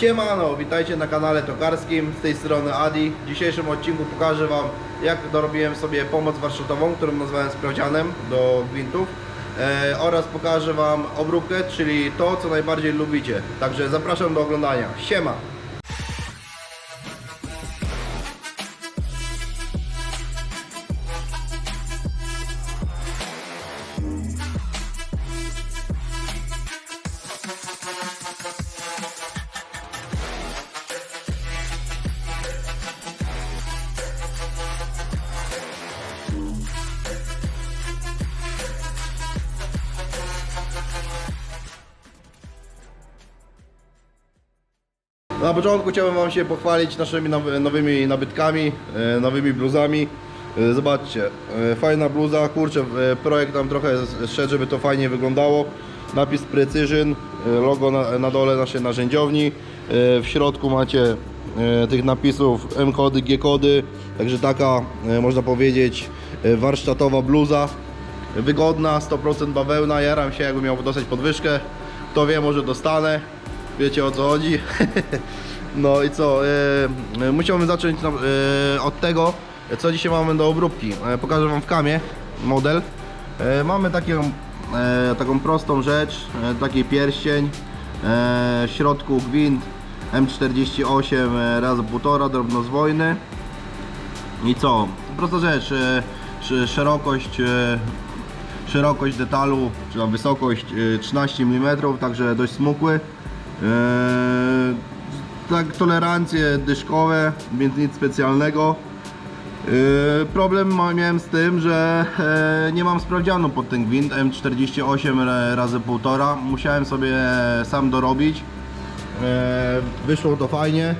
Siemano, witajcie na kanale tokarskim, z tej strony Adi. W dzisiejszym odcinku pokażę Wam jak dorobiłem sobie pomoc warsztatową, którą nazwałem sprawdzianem do gwintów e, oraz pokażę Wam obróbkę, czyli to co najbardziej lubicie. Także zapraszam do oglądania. Siema! Na początku chciałbym Wam się pochwalić naszymi nowy- nowymi nabytkami, e, nowymi bluzami. E, Zobaczcie, e, fajna bluza, kurczę, projekt tam trochę szedł, żeby to fajnie wyglądało. Napis Precision, logo na, na dole naszej narzędziowni. W środku macie tych napisów M-kody, G-kody, także taka, można powiedzieć, warsztatowa bluza. Wygodna, 100% bawełna, jaram się jakbym miał dostać podwyżkę. Kto wie, może dostanę. Wiecie o co chodzi. No i co? E, musiałbym zacząć e, od tego, co dzisiaj mamy do obróbki. E, pokażę Wam w kamie model. Mamy taką, taką prostą rzecz, taki pierścień. W środku gwint M48 e, razy 1,5 drobnozwojny. I co? Prosta rzecz. Sz- szerokość szerokość detalu, czy wysokość e, 13 mm, także dość smukły. E, tak, tolerancje dyszkowe, więc nic specjalnego. E, problem miałem z tym, że e, nie mam sprawdzianu pod ten gwint M48 ra- razy 1,5. Musiałem sobie sam dorobić. Wyszło to fajnie.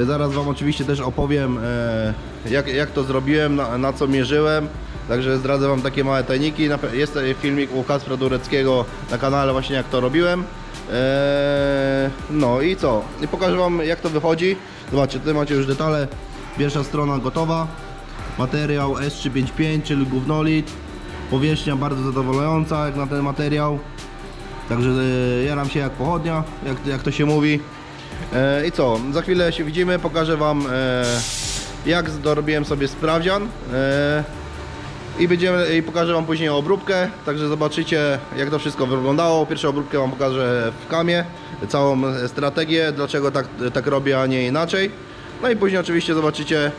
Zaraz Wam oczywiście też opowiem jak, jak to zrobiłem, na, na co mierzyłem. Także zdradzę Wam takie małe tajniki. Jest filmik u Kacpra Dureckiego na kanale właśnie jak to robiłem. E, no i co? I pokażę Wam jak to wychodzi. Zobaczcie, tutaj macie już detale. Pierwsza strona gotowa. Materiał S355, czyli gównolid. Powierzchnia bardzo zadowalająca jak na ten materiał. Także e, jaram się jak pochodnia, jak, jak to się mówi. E, I co? Za chwilę się widzimy, pokażę Wam e, jak dorobiłem sobie sprawdzian. E, i, będziemy, I pokażę Wam później obróbkę, także zobaczycie jak to wszystko wyglądało. Pierwszą obróbkę Wam pokażę w kamie, całą strategię, dlaczego tak, tak robię, a nie inaczej. No i później oczywiście zobaczycie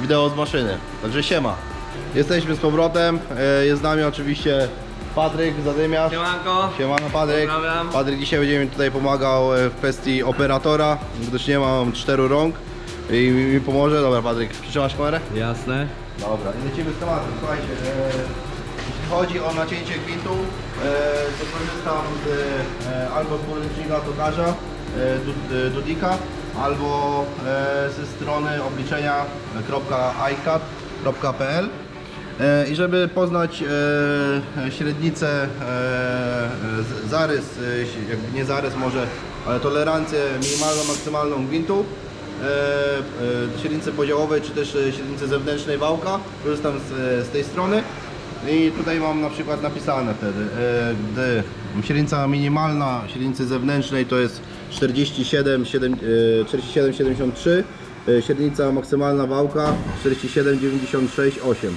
wideo z maszyny. Także siema. Jesteśmy z powrotem, e, jest z nami oczywiście Patryk Zadymiarz. Siemanko. Siemano Patryk. Pozdrawiam. Patryk dzisiaj będzie mi tutaj pomagał e, w kwestii operatora, gdyż nie mam czteru rąk i mi, mi pomoże. Dobra Patryk, przytrzymasz kamerę? Jasne. Dobra, i lecimy z tematem. Słuchajcie, e, jeśli chodzi o nacięcie gwintu, e, to korzystam z, e, albo z podręcznika tokarza e, e, Dudika, albo e, ze strony obliczenia .icat.pl e, i żeby poznać e, średnicę, e, zarys, e, jakby nie zarys może, ale tolerancję minimalną, maksymalną gwintu, e, e, średnicy podziałowej czy też e, średnicy zewnętrznej wałka. Korzystam z, e, z tej strony i tutaj mam na przykład napisane wtedy, e, gdy średnica minimalna średnicy zewnętrznej to jest 47, 7, e, 47 73, e, średnica maksymalna wałka 47 96 8.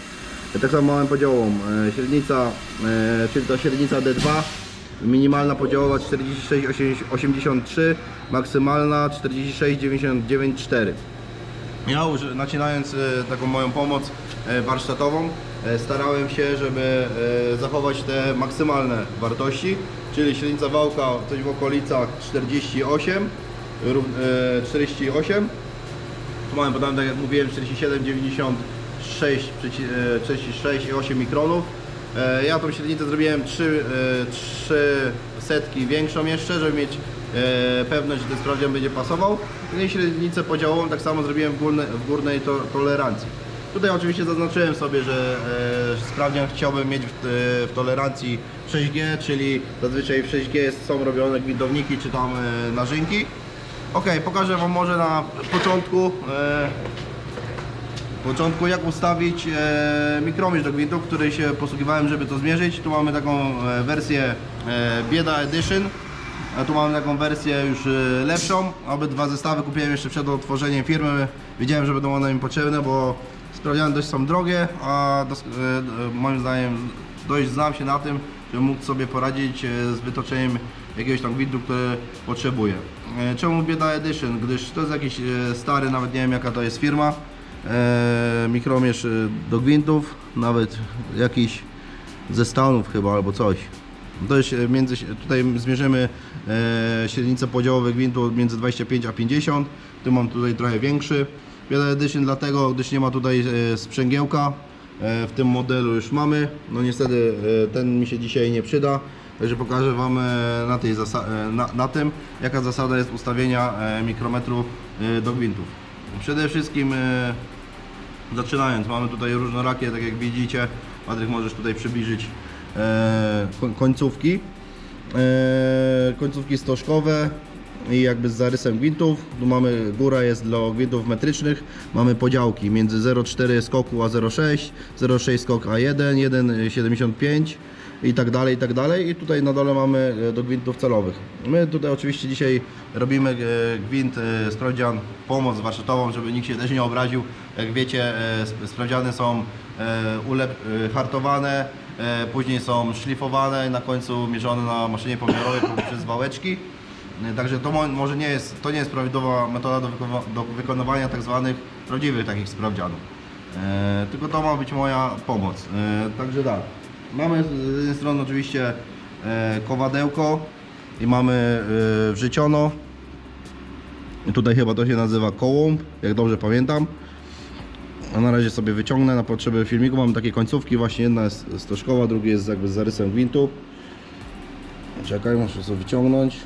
Tak samo mamy podziałową, e, średnica, e, czyli to średnica D2 Minimalna podziałowa 46,83, maksymalna 46,99,4. Ja już nacinając e, taką moją pomoc e, warsztatową e, starałem się, żeby zachować te maksymalne wartości, czyli średnica wałka coś w okolicach 48, rów- e, 48 tu mamy podane, tak jak mówiłem, 47, 96, przeci- e, 46 i 8 mikronów. E, Ja tą średnicę zrobiłem 3, 3 setki większą jeszcze, żeby mieć e, pewność, że ten sprawdzian będzie pasował. No i średnicę podziałową tak samo zrobiłem w, górne, w górnej to, tolerancji. Tutaj oczywiście zaznaczyłem sobie, że e, sprawdzian chciałbym mieć w, e, w tolerancji 6G, czyli zazwyczaj w 6G jest- są robione gwidowniki czy tam e, narzynki. Ok, pokażę Wam może na początku, e, początku jak ustawić e, mikromierz do gwintu, który się posługiwałem, żeby to zmierzyć. Tu mamy taką e, wersję e, Bieda Edition. A tu mamy taką wersję już y, lepszą. Obydwa zestawy kupiłem jeszcze przed otworzeniem firmy. Wiedziałem, że będą one mi potrzebne, bo sprawdziane dość są drogie, a dos- y, y, moim zdaniem dość znam się na tym, żebym mógł sobie poradzić y, z wytoczeniem jakiegoś tam gwintu, który potrzebuję. Y, Czemu Bieda Edition? Gdyż to jest jakiś stary, nawet nie wiem jaka to jest firma, mikromierz y, do gwintów, nawet jakiś ze Stanów chyba albo coś. To jest e, między, tutaj zmierzymy e, średnicę podziałowego gwintu między 25 a 50. Tu mam tutaj trochę większy. Bieda Edition dlatego, gdyż nie ma tutaj e, sprzęgiełka. E, w tym modelu już mamy. No niestety e, ten mi się dzisiaj nie przyda. Także pokażę Wam e, na, tej e, na, na tym, jaka zasada jest ustawienia e, mikrometru e, do gwintów. Przede wszystkim e, Zaczynając, mamy tutaj różnorakie, tak jak widzicie. Patryk, możesz tutaj przybliżyć e, koń- końcówki. E, końcówki stożkowe i jakby z zarysem gwintów. Tu mamy, góra jest dla gwintów metrycznych. Mamy podziałki między 0,4 skoku a 0,6, 0,6 skok A1, 1,75 i tak dalej, i tak dalej. I tutaj na dole mamy e, do gwintów celowych. My tutaj oczywiście dzisiaj robimy e, gwint, e, sprawdzian, pomoc warsztatową, żeby nikt się też nie obraził. Jak wiecie, sp- sprawdziany są ulep, hartowane, później są szlifowane i na końcu mierzone na maszynie pomiarowej poprzez wałeczki. E, Także to mo- może nie jest, to nie jest prawidłowa metoda do, do wykonywania tak zwanych prawdziwych takich sprawdzianów. E, tylko to ma być moja pomoc. E, także tak. Mamy z jednej strony oczywiście e, kowadełko i mamy e, wrzeciono. I tutaj chyba to się nazywa kołąb, jak dobrze pamiętam. A na razie sobie wyciągnę na potrzeby filmiku. Mamy takie końcówki, właśnie jedna jest stożkowa, druga jest jakby z zarysem gwintu. Czekaj, muszę sobie wyciągnąć.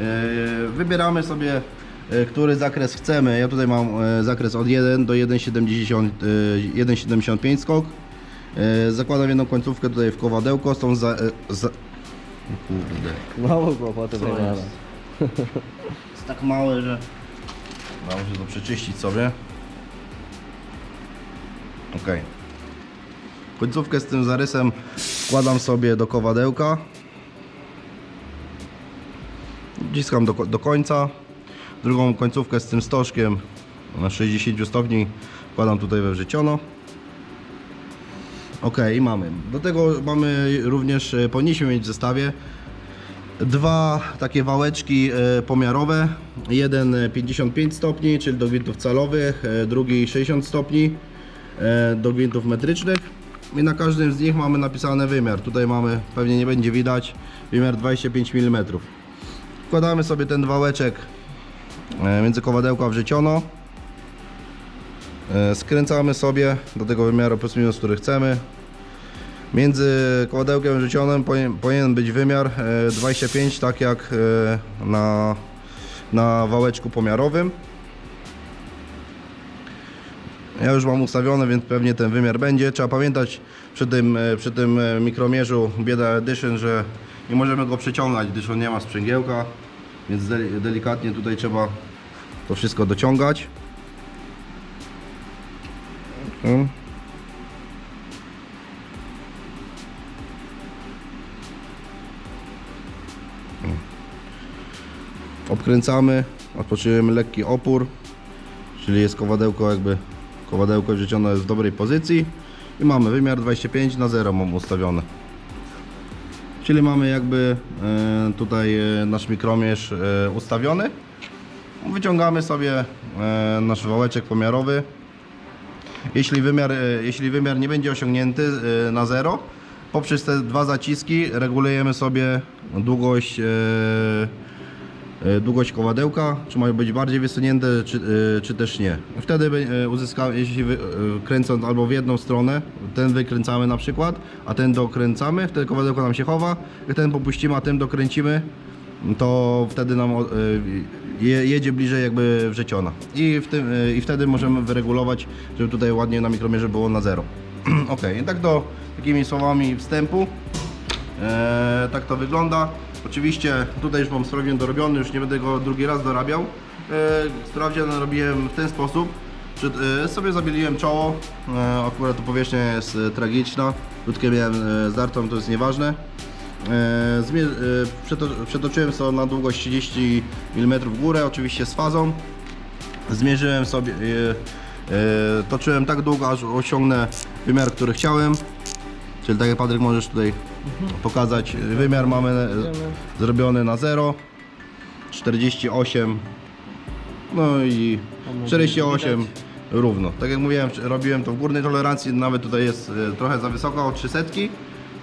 E, Wybieramy sobie, e, który zakres chcemy. Ja tutaj mam e, zakres od 1 do 1,70, e, 1,75 skok. Zakładam jedną końcówkę tutaj w kowadełko z tą za, za... Kurde. Mało kłopotu Co wygląda. jest? Jest tak małe, że... Chyba Muszę to przeczyścić sobie. Ok. Końcówkę z tym zarysem wkładam sobie do kowadełka. Wciskam do, do końca. Drugą końcówkę z tym stożkiem na 60 stopni wkładam tutaj we wrzeciono. Ok, mamy. Do tego mamy również, e, powinniśmy mieć w zestawie dwa takie wałeczki e, pomiarowe. Jeden e, 55 stopni, czyli do gwintów calowych, e, drugi 60 stopni e, do gwintów metrycznych. I na każdym z nich mamy napisany wymiar. Tutaj mamy, pewnie nie będzie widać, wymiar 25 mm. Wkładamy sobie ten wałeczek e, między kowadełka a wrzeciono. E, Skręcamy sobie do tego wymiaru plus minus, który chcemy. Między koładełkiem a rzucionem powinien, być wymiar e, 25, tak jak e, na, na wałeczku pomiarowym. Ja już mam ustawione, więc pewnie ten wymiar będzie. Trzeba pamiętać przy tym, e, przy tym e, mikromierzu Bieda Edition, że nie możemy go przeciągać, gdyż on nie ma sprzęgiełka, więc deli- delikatnie tutaj trzeba to wszystko dociągać. Obkręcamy, odpoczujemy lekki opór, czyli jest kowadełko jakby kowadełko wrzucone jest w dobrej pozycji i mamy wymiar 25 na 0 mam ustawiony. Czyli mamy jakby e, tutaj e, nasz mikromierz e, ustawiony. Wyciągamy sobie nasz wałeczek pomiarowy. Jeśli wymiar, jeśli wymiar nie będzie osiągnięty na 0, poprzez te dwa zaciski regulujemy sobie długość, długość kowadełka, czy mają być bardziej wysunięte, czy, e, czy też nie. Wtedy e, uzyskamy, jeśli e, kręcąc albo w jedną stronę, ten wykręcamy na przykład, a ten dokręcamy, wtedy kowadełko nam się chowa, jak ten popuścimy, a ten dokręcimy, to wtedy nam e, jedzie bliżej jakby wrzeciona. I, w tym, e, I wtedy możemy wyregulować, żeby tutaj ładnie na mikromierze było na zero. ok, tak to takimi słowami wstępu. E, tak to wygląda. Oczywiście tutaj już mam sprawdzian dorobiony, już nie będę go drugi raz dorabiał. E, sprawdzian robiłem w ten sposób, że e, sobie zabieliłem czoło. E, akurat to powierzchnia jest tragiczna. Krótkie miałem zdartą, to jest nieważne. Przetoczyłem sobie na długość 30 mm w górę, oczywiście z fazą. Zmierzyłem sobie, toczyłem tak długo, aż osiągnę wymiar, który chciałem. Czyli tak jak Patryk możesz tutaj pokazać, wymiar mamy zrobiony na 0, 48, no i 48 równo. Tak jak mówiłem, robiłem to w górnej tolerancji, nawet tutaj jest e, trochę za wysoko, o 300,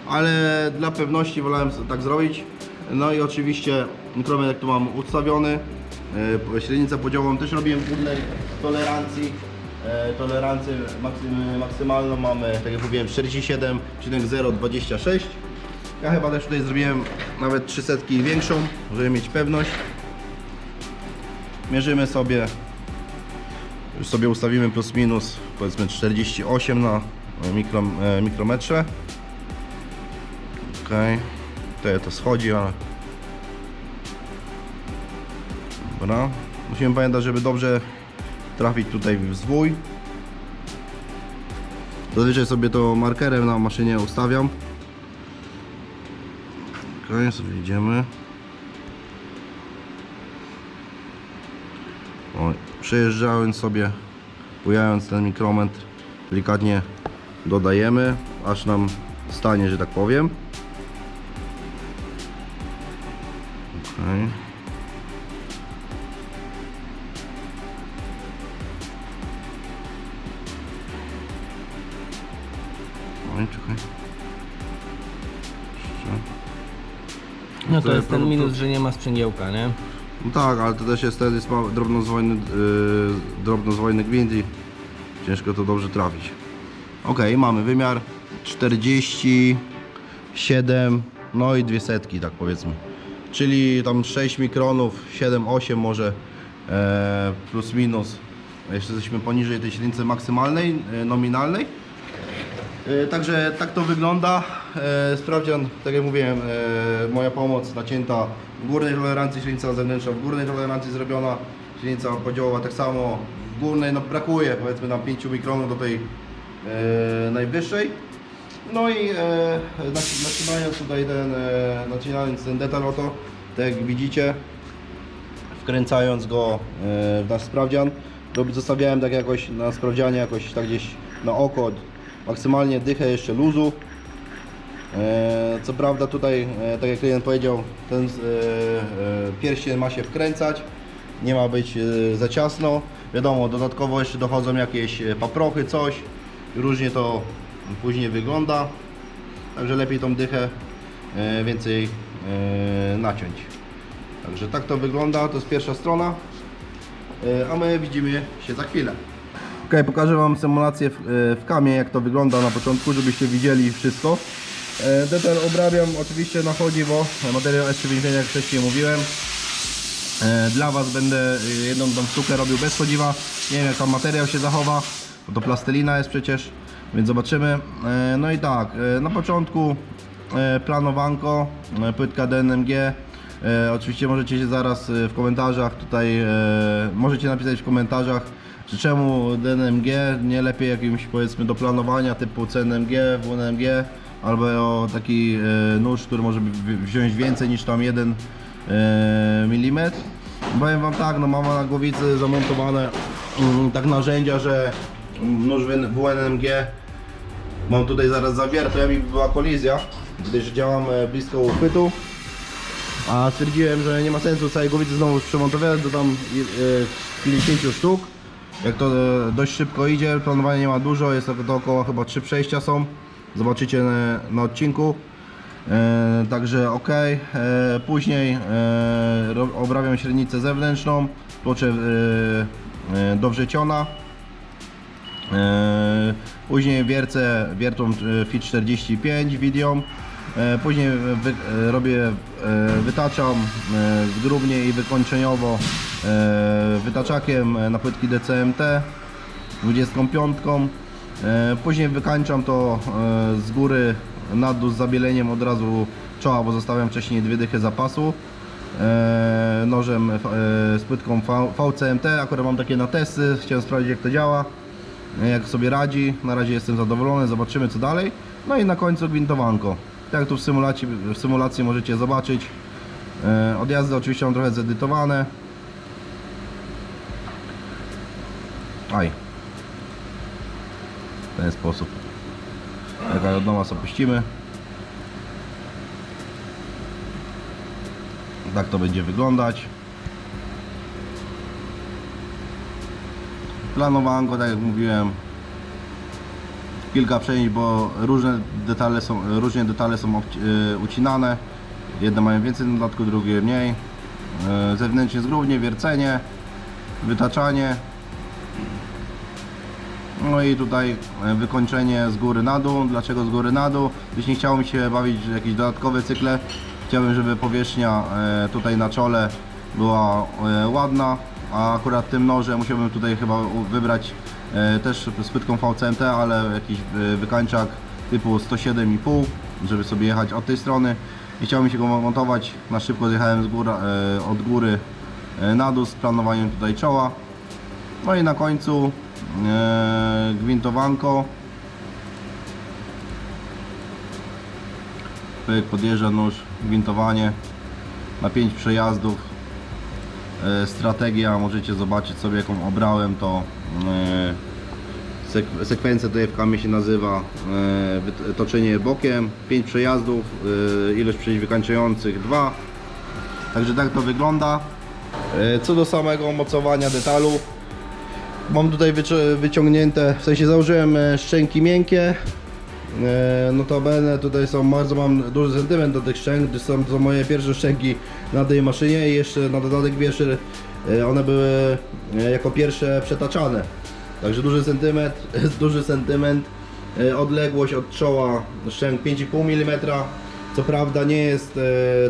ale dla pewności wolałem tak zrobić. No i oczywiście mikrometr jak tu mam ustawiony, e, średnicę podziałową też robiłem w górnej tolerancji. E, Tolerancję maksym, maksymalną mamy, tak jak mówiłem, 47,026. Ja chyba też tutaj zrobiłem nawet 300 większą, żeby mieć pewność. Mierzymy sobie, już sobie ustawimy plus minus powiedzmy 48 na mikro, e, mikrometrze. Ok, tutaj to schodzi, ale dobra. Musimy pamiętać, żeby dobrze trafić tutaj w zwój. Zazwyczaj sobie to markerem na maszynie ustawiam. Ok, sobie idziemy. O, sobie, bujając ten mikrometr, delikatnie dodajemy, aż nam stanie, że tak powiem. Okej. Minus, że nie ma sprzęgiełka, nie? No tak, ale to też jest wtedy mały- drobnozwojny, yy, drobnozwojny gwint i ciężko to dobrze trafić. Ok, mamy wymiar 47, no i dwie setki, tak powiedzmy. Czyli tam 6 mikronów, 7-8 może e, plus minus. Jeszcze jesteśmy poniżej tej średnicy maksymalnej, e, nominalnej. E, Także tak to wygląda. E, Sprawdzian, tak jak mówiłem, e, moja pomoc nacięta w górnej tolerancji, średnica zewnętrzna w górnej tolerancji zrobiona, średnica podziałowa tak samo w górnej, no brakuje powiedzmy nam 5 mikronów do tej najwyższej. No i naci- nacinając tutaj ten, nacinając ten detal oto, tak jak widzicie, wkręcając go w nasz sprawdzian. Zostawiałem tak jakoś na sprawdzianie, jakoś tak gdzieś na oko, maksymalnie dychę jeszcze luzu. E, Co prawda tutaj, e, tak jak klient powiedział, ten e, pierścień ma się wkręcać, nie ma być za ciasno. Wiadomo, dodatkowo jeszcze dochodzą jakieś paprochy, coś. Różnie to później wygląda. Także lepiej tą dychę więcej naciąć. Także tak to wygląda, to jest pierwsza strona. A my widzimy się za chwilę. Ok, pokażę Wam symulację w, e, w kamie, jak to wygląda na początku, żebyście widzieli wszystko. E, Detal obrabiam oczywiście na chodziwo, materiał S95 jak wcześniej mówiłem. E, Dla Was będę jedną tą sztukę robił bez chodziwa. Nie wiem jak tam materiał się zachowa, bo to plastelina jest przecież, więc zobaczymy. No i tak, na początku planowanko, płytka DNMG. Oczywiście możecie się zaraz w komentarzach tutaj, możecie napisać w komentarzach, czy czemu DNMG, nie lepiej jakimś powiedzmy do planowania typu CNMG, WNMG, albo taki e, nóż, który może wziąć więcej niż tam jeden e, milimetr. Powiem Wam tak, no mam na głowicy zamontowane mm, tak narzędzia, że mm, nóż WN- WNMG mam tutaj zaraz zawierty, ja mi była kolizja, gdyż działam e, blisko uchwytu. A stwierdziłem, że nie ma sensu całej głowicy znowu przemontować, dodam e, 50 sztuk. Jak to e, dość szybko idzie, planowania nie ma dużo, jest to, to około chyba 3 przejścia są. Zobaczycie na, na odcinku. E, także ok. E, później e, obrabiam średnicę zewnętrzną, tłoczę e, e, do wrzeciona. E, Później wiercę wiertą e, Fit 45 widią. E, Później wy, e, robię, e, wytaczam zgrubnie i wykończeniowo wytaczakiem na płytki DCMT 25. E, Później wykańczam to z góry na dół z zabieleniem od razu czoła, bo zostawiam wcześniej dwie dychy zapasu. Nożem z płytką VCMT, akurat mam takie na testy, chciałem sprawdzić jak to działa jak sobie radzi. Na razie jestem zadowolony, zobaczymy co dalej. No i na końcu gwintowanko. Tak tu w symulacji, w symulacji możecie zobaczyć. E, Odjazdy oczywiście mam trochę zedytowane. Aj. W ten sposób. Jak od nowa sobie puścimy. Tak to będzie wyglądać. Planowanko, tak jak mówiłem, kilka przejść, bo różne detale są, różnie detale są y, ucinane. Jedne mają więcej dodatku, drugie mniej. Y, Zewnętrznie zgrubnie, wiercenie, wytaczanie. No i tutaj e, wykończenie z góry na dół. Dlaczego z góry na dół? Gdyż nie chciało mi się bawić w jakieś dodatkowe cykle. Chciałbym, żeby powierzchnia e, tutaj na czole była e, ładna, a akurat tym nożem musiałbym tutaj chyba wybrać e, też z płytką VCMT, ale jakiś e, wykańczak typu 107,5, żeby sobie jechać od tej strony. Nie chciało mi się go montować, na szybko zjechałem z góra, e, od góry e, na dół z planowaniem tutaj czoła. No i na końcu e, gwintowanko. Pyk, podjeżdża nóż, gwintowanie na 5 przejazdów. E, strategia, możecie zobaczyć sobie jaką obrałem to e, sekwencja tutaj w kamie się nazywa e, toczenie bokiem, 5 przejazdów, e, ilość przejść wykańczających 2 Także tak to wygląda. E, Co do samego mocowania detalu, mam tutaj wyci- wyciągnięte, w sensie założyłem e, szczęki miękkie. E, Notabene tutaj są, bardzo mam duży sentyment do tych szczęk, gdyż są to moje pierwsze szczęki na tej maszynie i jeszcze na dodatek pierwszy, e, one były e, jako pierwsze przetaczane. Także duży sentyment, duży sentyment, odległość od czoła szczęk 5,5 mm. Co prawda nie jest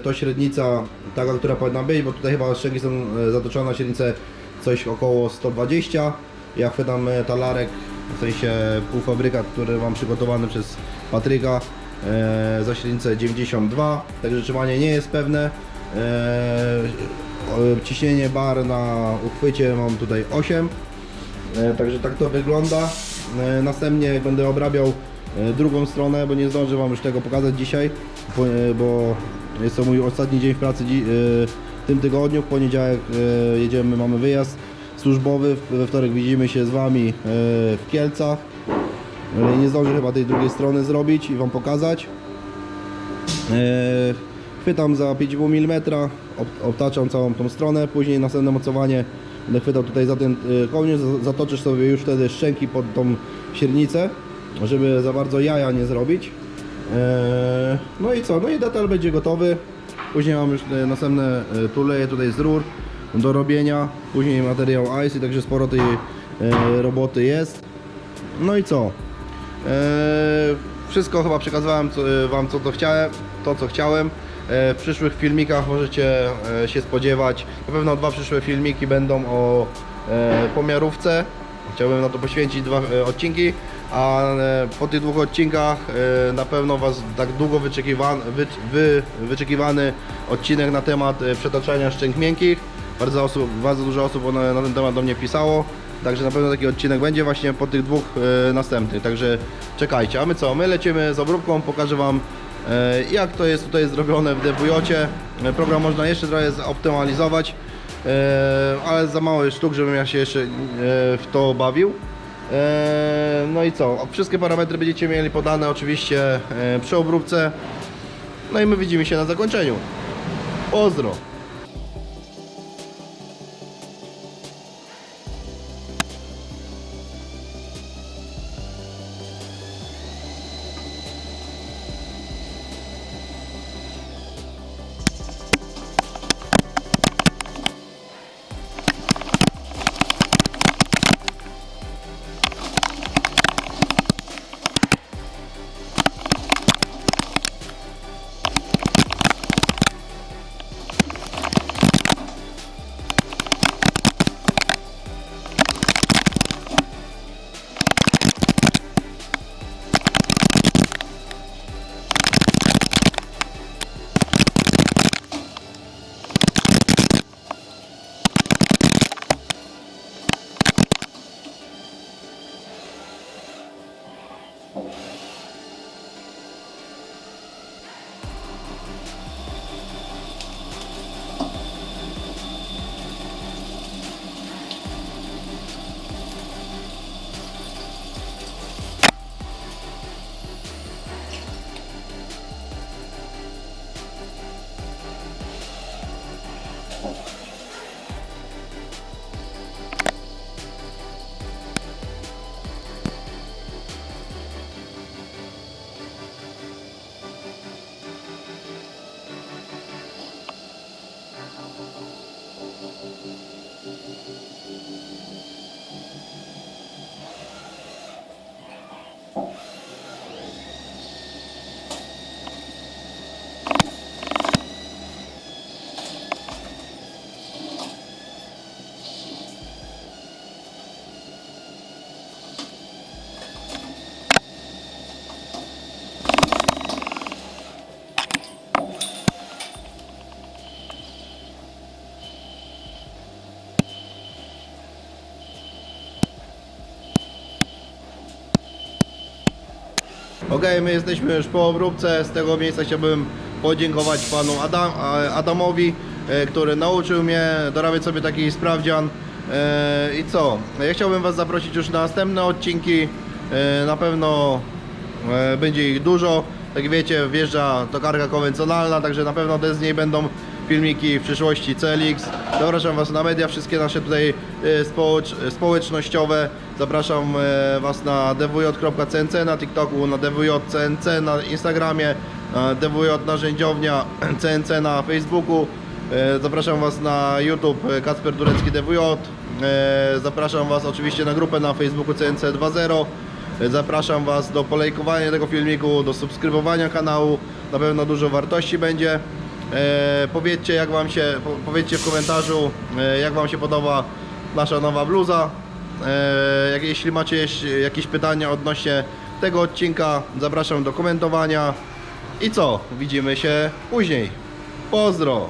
to średnica taka, która powinna być, bo tutaj chyba szczęki są zatoczone na średnicę coś około 120. Ja chwytam talarek, w sensie półfabrykat, który mam przygotowany przez Patryka e, za średnicę 92. Także trzymanie nie jest pewne. E, o, ciśnienie bar na uchwycie mam tutaj 8. E, Także tak to wygląda. E, Następnie będę obrabiał e, drugą stronę, bo nie zdążę Wam już tego pokazać dzisiaj, bo- e, jest to mój ostatni dzień w pracy e, w tym tygodniu. W poniedziałek e, jedziemy, mamy wyjazd służbowy, we wtorek widzimy się z Wami e, w Kielcach. E, Nie zdążę chyba tej drugiej strony zrobić i Wam pokazać. E, Chwytam za 5,5 mm, ob- obtaczam całą tą stronę, później następne mocowanie będę chwytał tutaj za ten kołnierz, za- zatoczysz sobie już wtedy szczęki pod tą siernicę, żeby za bardzo jaja nie zrobić. No i co, no i detal będzie gotowy, później mam już następne tuleje tutaj z rur do robienia, później materiał ice, także sporo tej e, roboty jest. No i co? Eee, wszystko chyba przekazywałem co, e, Wam co to chciałem, to co chciałem. E, w przyszłych filmikach możecie e, się spodziewać. Na pewno dwa przyszłe filmiki będą o e, pomiarówce. Chciałbym na to poświęcić dwa e, odcinki, a e, po tych dwóch odcinkach e, na pewno Was tak długo wyczekiwany, wy, wy, wyczekiwany odcinek na temat e, przetaczania szczęk miękkich. Bardzo, osób, bardzo dużo osób na, na ten temat do mnie pisało. Także na pewno taki odcinek będzie właśnie po tych dwóch e, następnych. Także czekajcie. A my co? My lecimy z obróbką. Pokażę Wam e, jak to jest tutaj zrobione w Debujocie. E, Program można jeszcze trochę zoptymalizować, e, ale za mało jest sztuk, żebym ja się jeszcze e, w to bawił. E, no i co? Wszystkie parametry będziecie mieli podane oczywiście e, przy obróbce. No i my widzimy się na zakończeniu. Pozdro! Okej, my jesteśmy już po obróbce. Z tego miejsca chciałbym podziękować panu Adam, Adamowi, e, który nauczył mnie dorabiać sobie taki sprawdzian. E, I co? Ja chciałbym was zaprosić już na następne odcinki. E, Na pewno Będzie ich dużo. Jak wiecie, wjeżdża tokarka konwencjonalna, także na pewno też z niej będą filmiki w przyszłości CLX. Zapraszam Was na media, wszystkie nasze tutaj społecz, społecznościowe. Zapraszam e, Was na dwj.cnc na TikToku, na dwj.cnc na Instagramie, dwj narzędziownia CNC na Facebooku. E, Zapraszam Was na YouTube e, Kacper Durecki DWJ. Zapraszam Was oczywiście na grupę na Facebooku CNC 2.0. Zapraszam Was do polejkowania tego filmiku, do subskrybowania kanału. Na pewno dużo wartości będzie. Powiedzcie, jak wam się, po, powiedzcie w komentarzu, jak Wam się podoba nasza nowa bluza. E, jeśli macie jakieś pytania odnośnie tego odcinka, zapraszam do komentowania. I co? Widzimy się później. Pozdro!